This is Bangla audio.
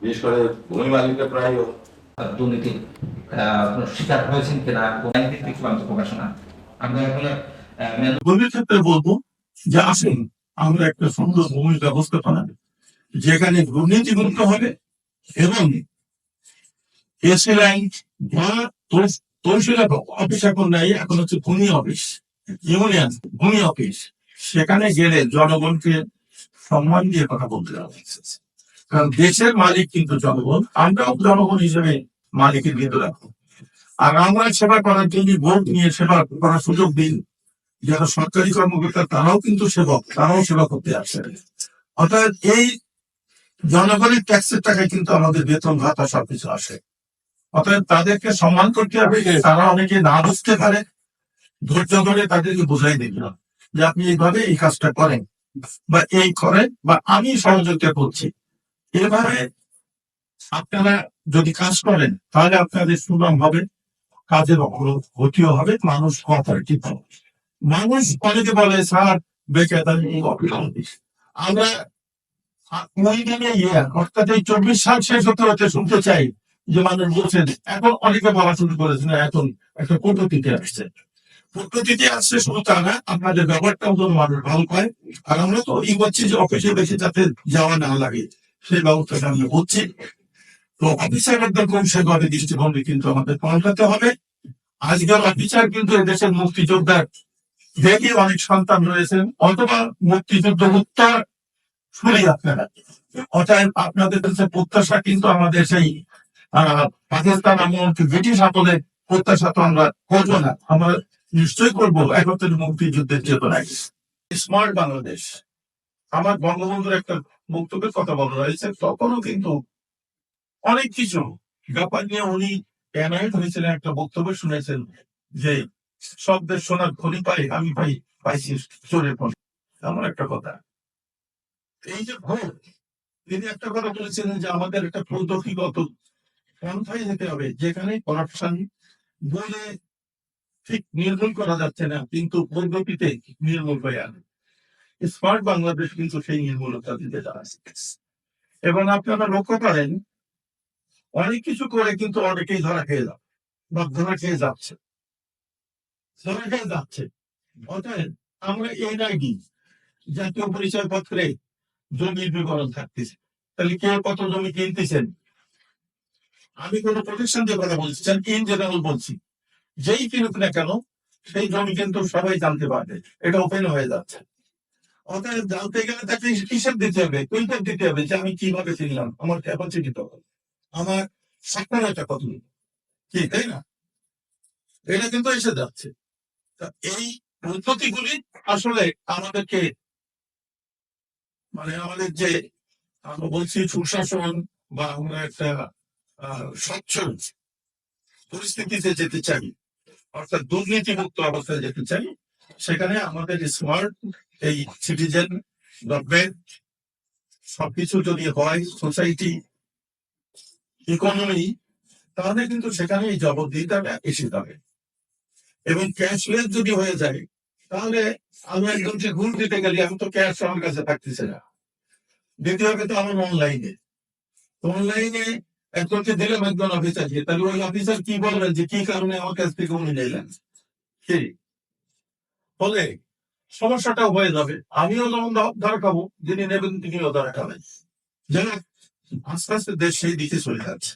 বিশেষ করে ভূমি মালিকরা প্রায় দুর্নীতির শিকার হয়েছেন কিনা প্রকাশনা আমরা ক্ষেত্রে বলব যে আসুন, আমরা একটা সুন্দর ভূমি ব্যবস্থাপনা যেখানে দুর্নীতি হবে এবং এসি লাইন অফিস এখন নাই, এখন হচ্ছে ভূমি অফিস ইউনিয়ন ভূমি অফিস। সেখানে গেলে জনগণকে সম্মান দিয়ে কথা বলতে যাওয়া হয়েছে কারণ দেশের মালিক কিন্তু জনগণ আমরাও জনগণ হিসেবে মালিকের কিন্তু রাখব আর আমরা সেবা করার জন্য ভোট নিয়ে সেবা করার সুযোগ দিন যারা সরকারি কর্মকর্তা তারাও কিন্তু সেবক তারাও সেবা করতে আসে। অর্থাৎ এই জনগণের ট্যাক্সের টাকায় কিন্তু আমাদের বেতন ভাতা সবকিছু আসে। অতএব তাদেরকে সম্মান করতে হবে তারা অনেকে না বুঝতে পারে। ধৈর্য ধরে তাদেরকে বোঝাই দিল যে আপনি এইভাবে এই কাজটা করেন। বা এই করে বা আমি সহযোগিতা করছি। এভাবে আপনারা যদি কাজ করেন, তাহলে আপনাদের সুনাম হবে, কাজের অগ্রগতিও হবে, মানুষ কোঅপারেটিভ হবে। মানুষ অনেকে বলে, স্যার বেকার আমরা ইয়ে অর্থাৎ এই চব্বিশ সাল শেষ হতে হতে শুনতে চাই যে মানুষ বলছেন, এখন অনেকে বলা শুরু করেছে না, এখন একটা পদ্ধতিতে আসছে। পদ্ধতিতে আসছে শুধু তা না, আপনাদের ব্যবহারটাও যেন মানুষ ভালো পায়। আর আমরা তো এই বলছি যে অফিসে বেশি যাতে যাওয়া না লাগে, সেই ব্যবস্থাটা আমরা করছি। তো অফিসারদের কোন সেভাবে দৃষ্টিভঙ্গি কিন্তু আমাদের পাল্টাতে হবে। আজকাল অফিসার কিন্তু এদেশের মুক্তিযোদ্ধার দেখে অনেক সন্তান রয়েছেন, অথবা মুক্তিযুদ্ধ উত্তর শুনি আপনারা। অতএব আপনাদের কাছে প্রত্যাশা কিন্তু আমাদের সেই পাকিস্তান এমনকি ব্রিটিশ আমলে প্রত্যাশা তো আমরা করব না। আমরা নিশ্চয়ই করব একত্রের মুক্তিযুদ্ধের চেতনায় স্মার্ট বাংলাদেশ। আমার বঙ্গবন্ধুর একটা বক্তব্যের কথা বলা হয়েছে, তখনও কিন্তু অনেক কিছু ব্যাপার নিয়ে উনি প্যানাইট হয়েছিলেন, একটা বক্তব্য শুনেছেন যে শব্দের সোনার খনি পাই, আমি ভাই পাইছি চোরের পর এমন একটা কথা। এই যে ভোট, তিনি একটা কথা বলেছিলেন যে আমাদের একটা পদ্ধতিগত পন্থায় যেতে হবে, যেখানে করাপশন বলে ঠিক নির্মূল করা যাচ্ছে না, কিন্তু পদ্ধতিতে নির্মূল হয়ে আনে। স্মার্ট বাংলাদেশ কিন্তু সেই নির্মূলতা দিতে যাচ্ছে। এবং আপনারা লক্ষ্য করেন, অনেক কিছু করে কিন্তু অনেকেই ধরা খেয়ে যাবে বা ধরা খেয়ে যাচ্ছে। ধরা খেয়ে যাচ্ছে। অতএব আমরা এনআইডি জাতীয় পরিচয় পত্রে জমির বিবরণ থাকতেছে। তাহলে কে কত জমি কিনতেছেন? আমি কোন প্রোটেকশন দিয়ে কথা বলছি ইন জেনারেল বলছি। যেই কিনুক না কেন, সেই জমি কিন্তু সবাই জানতে পারবে। এটা ওপেন হয়ে যাচ্ছে। অতএব জানতে গেলে তাকে হিসেব দিতে হবে কুইন্টাল দিতে হবে যে আমি কীভাবে কিনলাম, আমার ক্যাপাসিটি তো আমার সক্ষমতা কত? কি, তাই না? এটা কিন্তু এসে যাচ্ছে। তা এই পদ্ধতিগুলি আসলে আমাদেরকে মানে আমাদের যে আমরা বলছি সুশাসন বা আমরা একটা স্বচ্ছ পরিস্থিতিতে যেতে চাই। অর্থাৎ দুর্নীতি মুক্ত অবস্থায় যেতে চাই, সেখানে আমাদের স্মার্ট এই সিটিজেন গভর্নমেন্ট সবকিছু যদি হয় সোসাইটি ইকোনমি তাহলে কিন্তু সেখানে এই জবাবদিহিতাটা এসে যাবে। এবং ক্যাশলেস যদি হয়ে যায়, তাহলে আমি একজনকে ঘুষ দিতে গেলে, আমি তো ক্যাশ আমার কাছে থাকতেছে না। দ্বিতীয় তো আমার অনলাইনে অনলাইনে একজনকে দিলাম একজন অফিসারকে তাহলে ওই অফিসার কি বলবেন যে কি কারণে আমার কাছ থেকে উনি নিলেন? কি? ফলে সমস্যাটাও হয়ে যাবে। আমিও যেমন ধরা খাব যিনি নেবেন তিনিও ধরা খাবেন যাই আস্তে আস্তে দেশ সেই দিকে চলে যাচ্ছে।